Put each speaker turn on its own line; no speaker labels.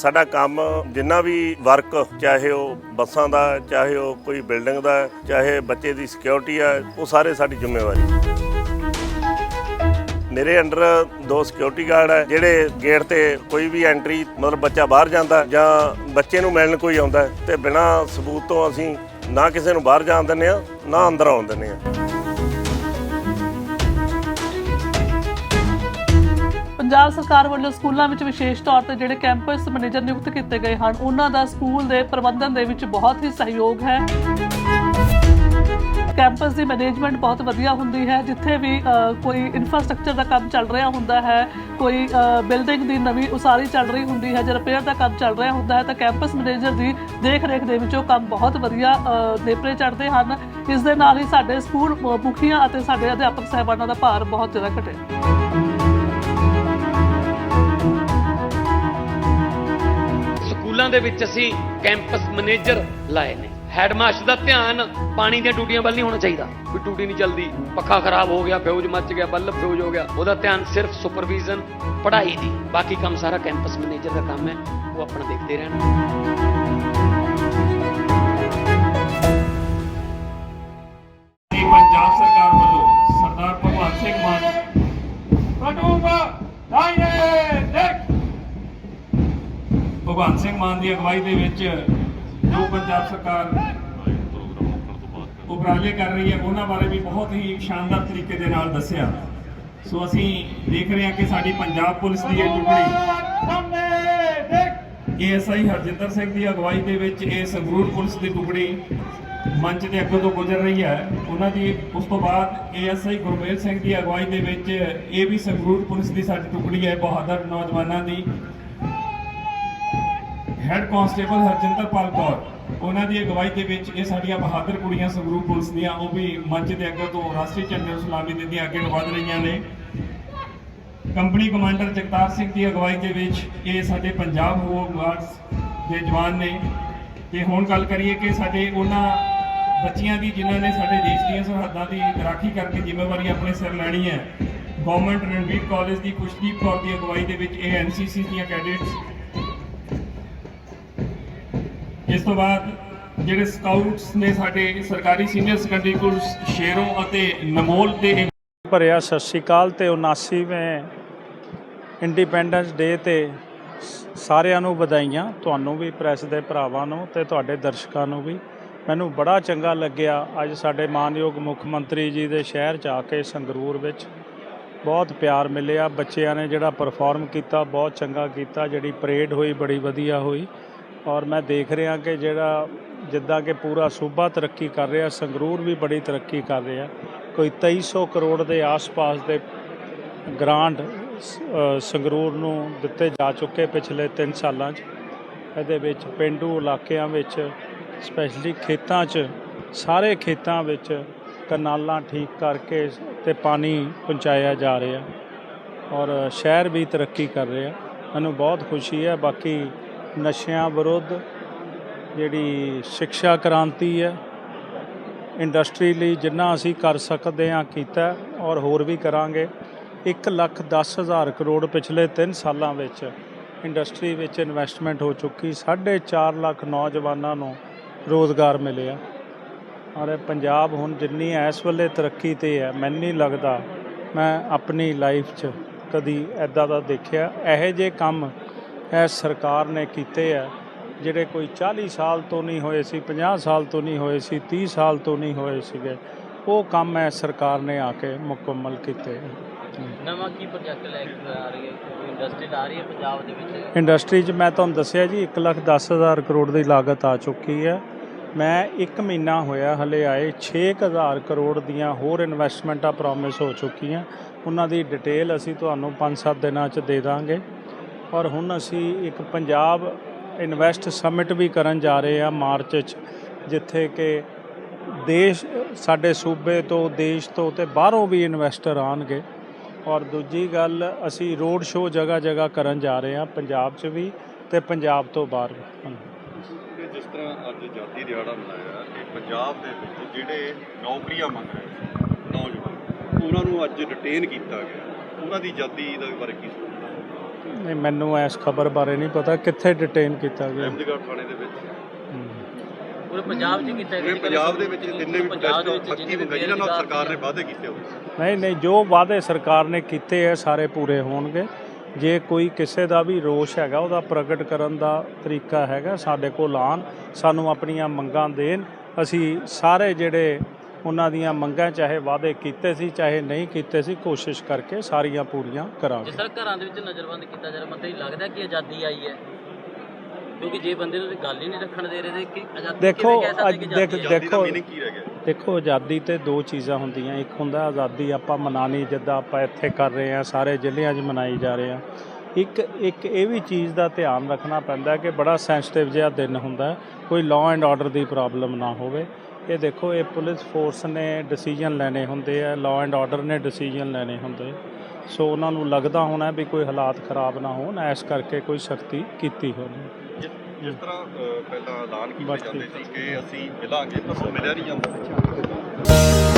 ਸਾਡਾ ਕੰਮ ਜਿੰਨਾ ਵੀ ਵਰਕ, ਚਾਹੇ ਉਹ ਬੱਸਾਂ ਦਾ, ਚਾਹੇ ਉਹ ਕੋਈ ਬਿਲਡਿੰਗ ਦਾ, ਚਾਹੇ ਬੱਚੇ ਦੀ ਸਿਕਿਉਰਿਟੀ ਆ, ਉਹ ਸਾਰੇ ਸਾਡੀ ਜ਼ਿੰਮੇਵਾਰੀ। ਮੇਰੇ ਅੰਡਰ ਦੋ ਸਿਕਿਉਰਿਟੀ ਗਾਰਡ ਹੈ ਜਿਹੜੇ ਗੇਟ ਤੇ ਕੋਈ ਵੀ ਐਂਟਰੀ, ਮਤਲਬ ਬੱਚਾ ਬਾਹਰ ਜਾਂਦਾ ਜਾਂ ਬੱਚੇ ਨੂੰ ਮਿਲਣ ਕੋਈ ਆਉਂਦਾ ਹੈ ਤੇ ਬਿਨਾਂ ਸਬੂਤ ਤੋਂ ਅਸੀਂ ਨਾ ਕਿਸੇ ਨੂੰ ਬਾਹਰ ਜਾਣ ਦਿੰਦੇ ਆ ਨਾ ਅੰਦਰ ਆਉਣ ਦਿੰਦੇ ਆ
ਪੰਜਾਬ ਸਰਕਾਰ ਵੱਲੋਂ ਸਕੂਲਾਂ ਵਿੱਚ ਵਿਸ਼ੇਸ਼ ਤੌਰ ਤੇ ਜਿਹੜੇ ਕੈਂਪਸ ਮੈਨੇਜਰ ਨਿਯੁਕਤ ਕੀਤੇ ਗਏ ਹਨ ਉਹਨਾਂ ਦਾ ਸਕੂਲ ਦੇ ਪ੍ਰਬੰਧਨ ਦੇ ਵਿੱਚ ਬਹੁਤ ਹੀ ਸਹਿਯੋਗ ਹੈ। ਕੈਂਪਸ ਦੀ ਮੈਨੇਜਮੈਂਟ ਬਹੁਤ ਵਧੀਆ ਹੁੰਦੀ ਹੈ ਜਿੱਥੇ ਵੀ ਕੋਈ ਇਨਫਰਾਸਟ੍ਰਕਚਰ ਦਾ ਕੰਮ ਚੱਲ ਰਿਹਾ ਹੁੰਦਾ ਹੈ ਕੋਈ ਬਿਲਡਿੰਗ ਦੀ ਨਵੀਂ ਉਸਾਰੀ ਚੱਲ ਰਹੀ ਹੁੰਦੀ ਹੈ ਜਾਂ ਰਿਪੇਅਰ ਦਾ ਕੰਮ ਚੱਲ ਰਿਹਾ ਹੁੰਦਾ ਹੈ ਤਾਂ ਕੈਂਪਸ ਮੈਨੇਜਰ ਦੀ ਦੇਖ ਰੇਖ ਦੇ ਵਿੱਚ ਉਹ ਕੰਮ ਬਹੁਤ ਵਧੀਆ ਅ, ਨੇਪਰੇ ਚੜ੍ਹਦੇ ਹਨ। ਇਸ ਦੇ ਨਾਲ ਹੀ ਸਾਡੇ ਸਕੂਲ ਮੁਖੀਆਂ ਅਤੇ ਸਾਡੇ ਅਧਿਆਪਕ ਸਾਹਿਬਾਨਾਂ ਦਾ ਭਾਰ ਬਹੁਤ ਜ਼ਿਆਦਾ ਘਟਿਆ।
ਸਕੂਲਾਂ ਦੇ ਵਿੱਚ ਅਸੀਂ ਕੈਂਪਸ ਮੈਨੇਜਰ ਲਾਏ ਨੇ। ਹੈਡਮਾਸਟਰ ਦਾ ਧਿਆਨ ਪਾਣੀ ਦੀਆਂ ਟੂਟੀਆਂ ਵੱਲ ਨਹੀਂ ਹੋਣਾ ਚਾਹੀਦਾ। ਕੋਈ ਟੂਟੀ ਨਹੀਂ ਚੱਲਦੀ, ਪੱਖਾ ਖਰਾਬ ਹੋ ਗਿਆ ਫਿਊਜ਼ ਮੱਚ ਗਿਆ, ਬੱਲਬ ਫਿਊਜ਼ ਹੋ ਗਿਆ, ਉਹਦਾ ਧਿਆਨ ਸਿਰਫ ਸੁਪਰਵੀਜ਼ਨ ਪੜ੍ਹਾਈ ਦੀ। ਬਾਕੀ ਕੰਮ ਸਾਰਾ ਕੈਂਪਸ ਮੈਨੇਜਰ ਦਾ ਕੰਮ ਹੈ, ਉਹ ਆਪਣਾ ਦੇਖਦੇ ਰਹਿਣ।
ਭਗਵੰਤ ਸਿੰਘ ਮਾਨ ਦੀ ਅਗਵਾਈ ਦੇ ਵਿੱਚ ਜੋ ਪੰਜਾਬ ਸਰਕਾਰ ਉਪਰਾਲੇ ਕਰ ਰਹੀ ਹੈ, ਉਹਨਾਂ ਬਾਰੇ ਵੀ ਬਹੁਤ ਹੀ ਸ਼ਾਨਦਾਰ ਤਰੀਕੇ ਦੇ ਨਾਲ ਦੱਸਿਆ। ਸੋ ਅਸੀਂ ਦੇਖ ਰਹੇ ਹਾਂ ਕਿ ਸਾਡੀ ਪੰਜਾਬ ਪੁਲਿਸ ਦੀ ਇਹ ਟੁਕੜੀ ਏਐਸਆਈ ਹਰਜਿੰਦਰ ਸਿੰਘ ਦੀ ਅਗਵਾਈ ਦੇ ਵਿੱਚ ਇਹ ਸੰਗਰੂਰ ਪੁਲਿਸ ਦੀ ਟੁਕੜੀ ਮੰਚ ਦੇ ਅੱਗੇ ਤੋਂ ਗੁਜ਼ਰ ਰਹੀ ਹੈ। ਉਹਨਾਂ ਦੀ ਉਸ ਤੋਂ ਬਾਅਦ ਏਐਸਆਈ ਗੁਰਮੇਲ ਸਿੰਘ ਦੀ ਅਗਵਾਈ ਦੇ ਵਿੱਚ ਇਹ ਵੀ ਸੰਗਰੂਰ ਪੁਲਿਸ ਦੀ ਸਾਡੀ ਟੁਕੜੀ ਹੈ, ਬਹਾਦਰ ਨੌਜਵਾਨਾਂ ਦੀ। ਹੈੱਡ ਕਾਂਸਟੇਬਲ ਹਰਜਿੰਦਰ ਪਾਲ ਕੌਰ, ਉਹਨਾਂ ਦੀ ਅਗਵਾਈ ਦੇ ਵਿੱਚ ਇਹ ਸਾਡੀਆਂ ਬਹਾਦਰ ਕੁੜੀਆਂ ਸੰਗਰੂਰ ਪੁਲਿਸ ਦੀਆਂ, ਉਹ ਵੀ ਮੰਚ ਦੇ ਅੱਗੇ ਤੋਂ ਰਾਸ਼ਟਰੀ ਝੰਡੇ ਨੂੰ ਸਲਾਮੀ ਦਿੰਦੀਆਂ ਅੱਗੇ ਨੂੰ ਵਧ ਰਹੀਆਂ ਨੇ। ਕੰਪਨੀ ਕਮਾਂਡਰ ਜਗਤਾਰ ਸਿੰਘ ਦੀ ਅਗਵਾਈ ਦੇ ਵਿੱਚ ਇਹ ਸਾਡੇ ਪੰਜਾਬ ਹੋਮ ਗਾਰਡਸ ਦੇ ਜਵਾਨ ਨੇ। ਤੇ ਹੁਣ ਗੱਲ ਕਰੀਏ ਕਿ ਸਾਡੇ ਉਹਨਾਂ ਬੱਚੀਆਂ ਦੀ, ਜਿਨ੍ਹਾਂ ਨੇ ਸਾਡੇ ਦੇਸ਼ ਦੀਆਂ ਸਰਹੱਦਾਂ ਦੀ ਰਾਖੀ ਕਰਕੇ ਜ਼ਿੰਮੇਵਾਰੀ ਆਪਣੇ ਸਿਰ ਲੈਣੀ ਹੈ, ਗਵਰਨਮੈਂਟ ਰਣਵੀਰ ਕਾਲਜ ਦੀ ਖੁਸ਼ਦੀਪ ਕੌਰ ਦੀ ਅਗਵਾਈ ਦੇ ਵਿੱਚ ਇਹ ਐਨਸੀਸੀ ਦੀਆਂ ਕੈਡੇਟਸ ਇਸ ਤੋਂ ਬਾਅਦ ਜਿਹੜੇ ਸਕਾਊਟਸ ਨੇ ਸਾਡੇ ਸਰਕਾਰੀ ਸੀਨੀਅਰ ਸੈਕੰਡਰੀ ਸਕੂਲ ਸ਼ੇਰੋਂ ਅਤੇ ਨਮੋਲ ਦੇ
ਭਰਿਆ ਸਤਿ ਸ਼੍ਰੀ ਅਕਾਲ ਤੇ 79ਵੇਂ ਇੰਡੀਪੈਂਡੈਂਸ ਡੇ ਤੇ ਸਾਰਿਆਂ ਨੂੰ ਵਧਾਈਆਂ, ਤੁਹਾਨੂੰ ਵੀ ਪ੍ਰੈਸ ਦੇ ਭਰਾਵਾਂ ਨੂੰ ਤੇ ਤੁਹਾਡੇ ਦਰਸ਼ਕਾਂ ਨੂੰ ਵੀ। ਮੈਨੂੰ ਬੜਾ ਚੰਗਾ ਲੱਗਿਆ ਅੱਜ ਸਾਡੇ ਮਾਨਯੋਗ ਮੁੱਖ ਮੰਤਰੀ ਜੀ ਦੇ ਸ਼ਹਿਰ ਚ ਆ ਕੇ ਸੰਗਰੂਰ ਵਿੱਚ। ਬਹੁਤ ਪਿਆਰ ਮਿਲਿਆ, ਬੱਚਿਆਂ ਨੇ ਜਿਹੜਾ ਪਰਫਾਰਮ ਕੀਤਾ, ਬਹੁਤ ਚੰਗਾ ਕੀਤਾ, ਜਿਹੜੀ ਪਰੇਡ ਹੋਈ, ਬੜੀ ਵਧੀਆ ਹੋਈ। ਔਰ ਮੈਂ ਦੇਖ ਰਿਹਾ ਕਿ ਜਿਹੜਾ ਜਿੱਦਾਂ ਕਿ ਪੂਰਾ ਸੂਬਾ ਤਰੱਕੀ ਕਰ ਰਿਹਾ, ਸੰਗਰੂਰ ਵੀ ਬੜੀ ਤਰੱਕੀ ਕਰ ਰਿਹਾ। ਕੋਈ 2300 ਕਰੋੜ ਦੇ ਆਸ-ਪਾਸ ਦੇ ਗ੍ਰਾਂਟ ਸੰਗਰੂਰ ਨੂੰ ਦਿੱਤੇ ਜਾ ਚੁੱਕੇ ਪਿਛਲੇ 3 ਸਾਲਾਂ 'ਚ। ਇਹਦੇ ਵਿੱਚ ਪਿੰਡੂ ਇਲਾਕਿਆਂ ਵਿੱਚ ਸਪੈਸ਼ਲੀ ਖੇਤਾਂ 'ਚ, ਸਾਰੇ ਖੇਤਾਂ ਵਿੱਚ ਕਨਾਲਾਂ ਠੀਕ ਕਰਕੇ ਤੇ ਪਾਣੀ ਪਹੁੰਚਾਇਆ ਜਾ ਰਿਹਾ। ਔਰ ਸ਼ਹਿਰ ਵੀ ਤਰੱਕੀ ਕਰ ਰਿਹਾ। ਮੈਨੂੰ ਬਹੁਤ ਖੁਸ਼ੀ ਹੈ, ਬਾਕੀ ਨਸ਼ਿਆਂ ਵਿਰੁੱਧ ਜਿਹੜੀ ਸਿੱਖਿਆ ਕ੍ਰਾਂਤੀ ਹੈ, ਇੰਡਸਟਰੀ ਲਈ ਜਿੰਨਾ ਅਸੀਂ ਕਰ ਸਕਦੇ ਹਾਂ ਕੀਤਾ ਔਰ ਹੋਰ ਵੀ ਕਰਾਂਗੇ 1 ਲੱਖ 10 ਹਜ਼ਾਰ ਕਰੋੜ ਪਿਛਲੇ 3 ਸਾਲਾਂ ਵਿੱਚ ਇੰਡਸਟਰੀ ਵਿੱਚ ਇਨਵੈਸਟਮੈਂਟ ਹੋ ਚੁੱਕੀ 4.5 ਲੱਖ ਨੌਜਵਾਨਾਂ ਨੂੰ ਰੋਜ਼ਗਾਰ ਮਿਲਿਆ। ਔਰ ਪੰਜਾਬ ਹੁਣ ਜਿੰਨੀ ਇਸ ਵੇਲੇ ਤਰੱਕੀ ਤੇ ਹੈ, ਮੈਨੂੰ ਨਹੀਂ ਲੱਗਦਾ ਮੈਂ ਆਪਣੀ ਲਾਈਫ 'ਚ ਕਦੀ ਐਦਾਂ ਦਾ ਦੇਖਿਆ। ਇਹੋ ਜਿਹੇ ਕੰਮ ਇਹ ਸਰਕਾਰ ਨੇ ਕੀਤੇ ਆ ਜਿਹੜੇ ਕੋਈ 40 ਸਾਲ ਤੋਂ ਨਹੀਂ ਹੋਏ ਸੀ 50 ਸਾਲ ਤੋਂ ਨਹੀਂ ਹੋਏ ਸੀ 30 ਸਾਲ ਤੋਂ ਨਹੀਂ ਹੋਏ ਸੀਗੇ ਉਹ ਕੰਮ ਹੈ ਸਰਕਾਰ ਨੇ ਆ ਕੇ ਮੁਕੰਮਲ ਕੀਤੇ
ਨਵਾਂ ਕੀ ਪ੍ਰੋਜੈਕਟ ਲੈ ਕੇ ਆ ਰਹੀ ਹੈ? ਇੰਡਸਟਰੀ ਆ ਰਹੀ ਹੈ ਪੰਜਾਬ ਦੇ ਵਿੱਚ?
ਇੰਡਸਟਰੀ 'ਚ ਮੈਂ ਤੁਹਾਨੂੰ ਦੱਸਿਆ ਜੀ 1 ਲੱਖ 10 ਹਜ਼ਾਰ ਕਰੋੜ ਦੀ ਲਾਗਤ ਆ ਚੁੱਕੀ ਹੈ। ਮੈਂ 1 ਮਹੀਨਾ ਹੋਇਆ ਹਲੇ ਆਏ 6000 ਕਰੋੜ ਦੀਆਂ ਹੋਰ ਇਨਵੈਸਟਮੈਂਟਾਂ ਪ੍ਰੋਮਿਸ ਹੋ ਚੁੱਕੀਆਂ। ਉਹਨਾਂ ਦੀ ਡਿਟੇਲ ਅਸੀਂ ਤੁਹਾਨੂੰ 5-7 ਦਿਨਾਂ 'ਚ ਦੇ ਦਾਂਗੇ। ਔਰ ਹੁਣ ਅਸੀਂ ਇੱਕ ਪੰਜਾਬ ਇਨਵੈਸਟ ਸਮਿਟ ਵੀ ਕਰਨ ਜਾ ਰਹੇ ਹਾਂ ਮਾਰਚ 'ਚ, ਜਿੱਥੇ ਕਿ ਦੇਸ਼, ਸਾਡੇ ਸੂਬੇ ਤੋਂ, ਦੇਸ਼ ਤੋਂ ਤੇ ਬਾਹਰੋਂ ਵੀ ਇਨਵੈਸਟਰ ਆਣਗੇ ਔਰ ਦੂਜੀ ਗੱਲ, ਅਸੀਂ ਰੋਡ ਸ਼ੋਅ ਜਗ੍ਹਾ ਜਗ੍ਹਾ ਕਰਨ ਜਾ ਰਹੇ ਹਾਂ, ਪੰਜਾਬ 'ਚ ਵੀ ਤੇ ਪੰਜਾਬ ਤੋਂ ਬਾਹਰ ਵੀ।
ਜਿਸ ਤਰ੍ਹਾਂ ਅੱਜ ਆਜ਼ਾਦੀ ਦਿਹਾੜਾ ਮਨਾਇਆ ਕਿ ਪੰਜਾਬ ਦੇ ਵਿੱਚ ਜਿਹੜੇ ਨੌਕਰੀਆਂ ਮੰਗ ਰਹੇ ਨੌਜਵਾਨ, ਉਹਨਾਂ ਨੂੰ ਅੱਜ ਡਿਟੇਨ ਕੀਤਾ ਗਿਆ। ਉਹਨਾਂ ਦੀ ਆਜ਼ਾਦੀ ਦਾ ਬਾਰੇ ਕੀ
ਨਹੀਂ ਮੈਨੂੰ ਇਸ ਖਬਰ ਬਾਰੇ ਨਹੀਂ ਪਤਾ ਕਿੱਥੇ ਡਿਟੇਨ ਕੀਤਾ ਗਿਆ।
ਅਹਿਮਦਗੜ੍ਹ ਥਾਣੇ ਦੇ ਵਿੱਚ।
ਹਮ।
ਪੂਰੇ ਪੰਜਾਬ 'ਚ ਕੀਤਾ
ਪੂਰੇ ਪੰਜਾਬ ਦੇ ਵਿੱਚ ਜਿੰਨੇ ਵੀ
ਪੰਜਾਬ ਦੇ ਵਿੱਚ
ਪ੍ਰੋਜੈਕਟ
ਜਿੰਨੇ
ਹੱਕੀ
ਵੀ
ਮੰਗਾਈ ਨਾਲ
ਬੇਰੁਜ਼ਗਾਰ
ਸਰਕਾਰ ਨੇ ਵਾਅਦੇ ਕੀਤੇ ਹੋਏ
ਨਹੀਂ ਨਹੀਂ ਜੋ ਵਾਅਦੇ ਸਰਕਾਰ ਨੇ ਕੀਤੇ ਹੈ ਸਾਰੇ ਪੂਰੇ ਹੋਣਗੇ। ਜੇ ਕੋਈ ਕਿਸੇ ਦਾ ਵੀ ਰੋਸ਼ ਹੈਗਾ ਉਹਦਾ ਪ੍ਰਗਟ ਕਰਨ ਦਾ ਤਰੀਕਾ ਹੈਗਾ ਸਾਡੇ ਕੋਲ ਆਉਣ ਸਾਨੂੰ ਆਪਣੀਆਂ ਮੰਗਾਂ ਦੇਣ। ਅਸੀਂ ਸਾਰੇ ਜਿਹੜੇ ਉਹਨਾਂ ਦੀਆਂ ਮੰਗਾਂ ਚਾਹੇ ਵਾਅਦੇ ਕੀਤੇ ਸੀ ਚਾਹੇ ਨਹੀਂ ਕੀਤੇ ਸੀ ਕੋਸ਼ਿਸ਼ ਕਰਕੇ ਸਾਰੀਆਂ ਪੂਰੀਆਂ ਕਰਾਂਗੇ।
ਜਿਸ ਤਰ੍ਹਾਂ ਘਰਾਂ ਦੇ ਵਿੱਚ ਨਜ਼ਰਬੰਦ ਕੀਤਾ ਜਾ ਰਿਹਾ ਮਤਲਬ ਲੱਗਦਾ ਕਿ ਆਜ਼ਾਦੀ ਆਈ ਹੈ। ਕਿਉਂਕਿ ਜੇ ਬੰਦੇ ਨੂੰ ਗੱਲ ਹੀ ਨਹੀਂ ਰੱਖਣ ਦੇ ਰਹੇ ਤੇ ਕਿ ਆਜ਼ਾਦੀ
ਦੇਖੋ, ਦੇਖ- ਦੇਖੋ-
ਮੀਨਿੰਗ ਕੀ ਰਹਿ ਗਿਆ?
ਦੇਖੋ ਆਜ਼ਾਦੀ ਤੇ ਦੋ ਚੀਜ਼ਾਂ ਹੁੰਦੀਆਂ। ਇੱਕ ਹੁੰਦਾ ਆਜ਼ਾਦੀ ਆਪਾਂ ਮਨਾਣੀ ਜਿੱਦਾਂ ਆਪਾਂ ਇੱਥੇ ਕਰ ਰਹੇ ਹਾਂ ਸਾਰੇ ਜ਼ਿਲ੍ਹਿਆਂ 'ਚ ਮਨਾਈ ਜਾ ਰਹੇ ਹਾਂ। ਇੱਕ ਇੱਕ ਇਹ ਵੀ ਚੀਜ਼ ਦਾ ਧਿਆਨ ਰੱਖਣਾ ਪੈਂਦਾ ਕਿ ਬੜਾ ਸੈਂਸਿਟਿਵ ਜਿਹਾ ਦਿਨ ਹੁੰਦਾ ਕੋਈ ਲਾਅ ਐਂਡ ਆਰਡਰ ਦੀ ਪ੍ਰੋਬਲਮ ਨਾ ਹੋਵੇ। ਇਹ ਦੇਖੋ ਇਹ ਪੁਲਿਸ ਫੋਰਸ ਨੇ ਡਿਸੀਜਨ ਲੈਣੇ ਹੁੰਦੇ ਆ ਲਾਅ ਐਂਡ ਆਰਡਰ ਨੇ ਡਿਸੀਜਨ ਲੈਣੇ ਹੁੰਦੇ। ਸੋ ਉਹਨਾਂ ਨੂੰ ਲੱਗਦਾ ਹੋਣਾ ਵੀ ਕੋਈ ਹਾਲਾਤ ਖਰਾਬ ਨਾ ਹੋਣ ਇਸ ਕਰਕੇ ਕੋਈ ਸਖਤੀ ਕੀਤੀ ਹੋਣੀ।
ਜਿਸ ਤਰ੍ਹਾਂ ਪਹਿਲਾਂ ਐਲਾਨ ਕੀਤੇ ਜਾਂਦੇ। ਸੀ ਕਿ ਅਸੀਂ ਮਿਲਾਂਗੇ ਪਰ ਉਹ ਮਿਲਿਆ ਨਹੀਂ ਜਾਂਦਾ।